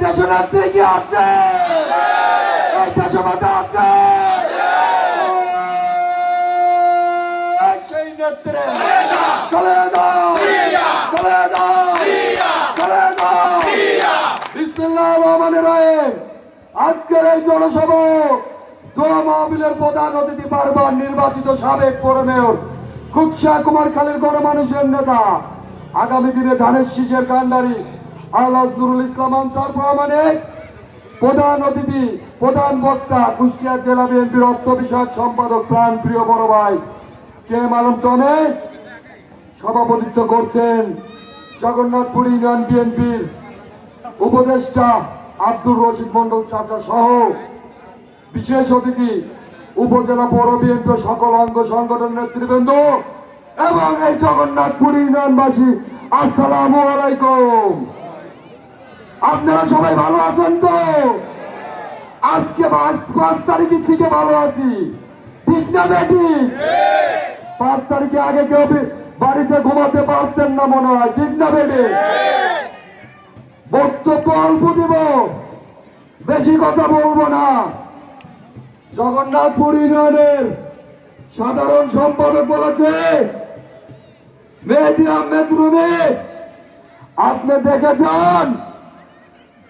নেত্রী কি আছে। দেশে আছে। আজকের এই জনসভা দোয়া প্রধান অতিথি বারবার নির্বাচিত সাবেক পৌর মেয়র কুৎসা কুমার খালের গণমানুষের নেতা। আগামী দিনে ধানের শীষের কান্ডারি আল্লাহ নুরুল ইসলাম আনসার প্রমাণিক। প্রধান অতিথি, প্রধান বক্তা, কুষ্টিয়া জেলা বিএনপির অর্থ বিষয়ক সম্পাদক প্রাণ প্রিয় বড় ভাই কে এম আলম টমে সভাপতিত্ব করছেন জগন্নাথপুর ইউনিয়ন বিএনপির উপদেষ্টা আব্দুর রশিদ মন্ডল চাচা সহ বিশেষ অতিথি, উপজেলা পৌর বিএনপি সকল অঙ্গ সংগঠন নেতৃবৃন্দ এবং এই জগন্নাথপুর ইউনিয়নবাসী, আসসালামু আলাইকুম। আপনারা সবাই ভালো আছেন তো? আজকে পাঁচ তারিখে থেকে ভালো আছি। ঠিক না বেটি? পাঁচ তারিখে আগে কেউ বাড়িতে ঘুমাতে পারতেন না মনে হয়। ঠিক না বেটি? বক্তব্য অল্প দিব। বেশি কথা বলব না। জগন্নাথপুর ইউনিয়নের সাধারণ সম্পাদক বলেছে, মেহেদি আহমেদ রুমে, আপনি দেখে যান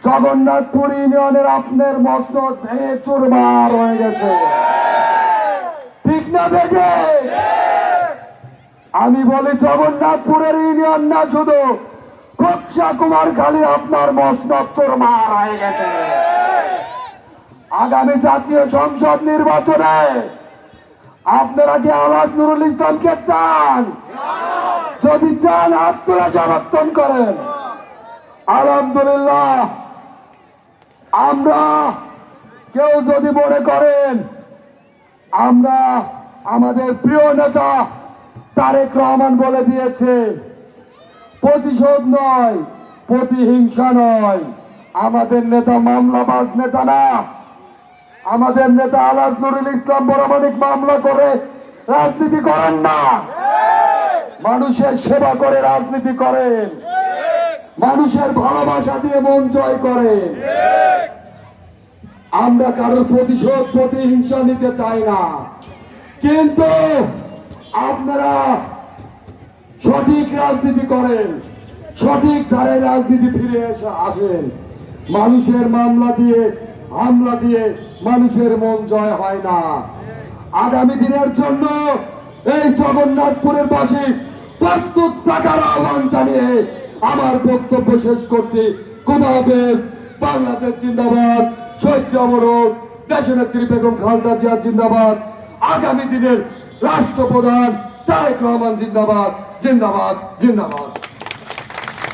জগন্নাথপুর ইউনিয়নের আপনার মসনদ ভেঙে চুরমার হয়ে গেছে। ঠিক না দেখে আমি বলি জগন্নাথপুরের ইউনিয়ন না শুধু কক্ষা কুমার খালি আপনার মসনদ চুরমার হয়ে গেছে। আগামী জাতীয় সংসদ নির্বাচনে আপনারা কি আলাদ নুরুল ইসলামকে চান? যদি চান আপনারা সমর্থন করেন। আলহামদুলিল্লাহ। আমরা কেউ যদি মনে করেন আমরা আমাদের প্রিয় নেতা তারেক রহমান বলে দিয়েছে প্রতিশোধ নয় প্রতিহিংসা নয়। আমাদের নেতা মামলাবাজ নেতা না। আমাদের নেতা আলাস নুরুল ইসলাম বরামানিক মামলা করে রাজনীতি করেন না। মানুষের সেবা করে রাজনীতি করেন। মানুষের ভালোবাসা দিয়ে মন জয় করেন আমরা কারোর প্রতিশোধ, প্রতিহিংসা নিতে চাই না। কিন্তু আপনারা সঠিক রাজনীতি করেন, সঠিক ধারে রাজনীতি ফিরে এসে আসেন। মানুষের মামলা দিয়ে, হামলা দিয়ে মানুষের মন জয় হয় না। আগামী দিনের জন্য এই জগন্নাথপুরের বাসী প্রস্তুত থাকার আহ্বান জানিয়ে আমার বক্তব্য শেষ করছি। হাফেজ, বাংলাদেশ জিন্দাবাদ। শহীদ অবরোধ দেশনেত্রী বেগম খালদা জিয়া জিন্দাবাদ। আগামী দিনের রাষ্ট্রপ্রধান তারেক রহমান জিন্দাবাদ। জিন্দাবাদ জিন্দাবাদ।